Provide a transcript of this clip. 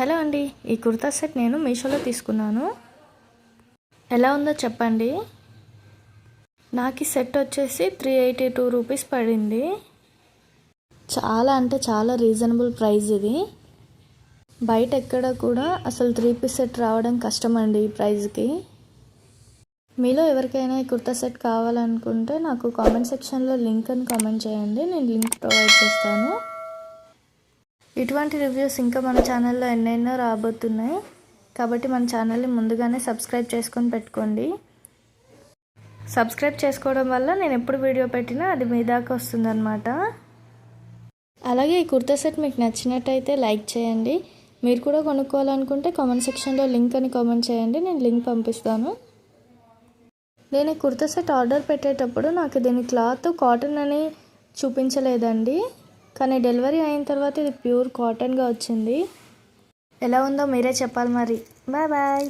Hello అండి ఈ kurta set నేను మీషోలో తీసుకున్నాను. ఎలా ఉందో చెప్పండి. నాకు ఈ సెట్ వచ్చేసి త్రీ ఎయిటీ టూ రూపీస్ పడింది. చాలా అంటే చాలా రీజనబుల్ ప్రైస్ ఇది. బయట ఎక్కడ కూడా అసలు త్రీ పీస్ సెట్ రావడం కష్టం అండి ఈ ప్రైస్కి మీలో ఎవరికైనా ఈ కుర్తా సెట్ కావాలనుకుంటే నాకు కామెంట్ సెక్షన్లో లింక్ అని కామెంట్ చేయండి. నేను లింక్ ప్రొవైడ్ చేస్తాను. ఇటువంటి రివ్యూస్ ఇంకా మన ఛానల్లో ఎన్నెన్నో రాబోతున్నాయి. కాబట్టి మన ఛానల్ని ముందుగానే సబ్స్క్రైబ్ చేసుకొని పెట్టుకోండి. సబ్స్క్రైబ్ చేసుకోవడం వల్ల నేను ఎప్పుడు వీడియో పెట్టినా అది మీ దాకా వస్తుందన్నమాట. అలాగే ఈ కుర్తా సెట్ మీకు నచ్చినట్టయితే లైక్ చేయండి. మీరు కూడా కొనుక్కోవాలనుకుంటే కామెంట్ సెక్షన్లో లింక్ అని కామెంట్ చేయండి. నేను లింక్ పంపిస్తాను. నేను ఈ కుర్తా సెట్ ఆర్డర్ పెట్టేటప్పుడు నాకు దీని క్లాత్ కాటన్ అని చూపించలేదండి. కానీ డెలివరీ అయిన తర్వాత ఇది ప్యూర్ కాటన్గా వచ్చింది. ఎలా ఉందో మీరే చెప్పాలి మరి. Bye bye.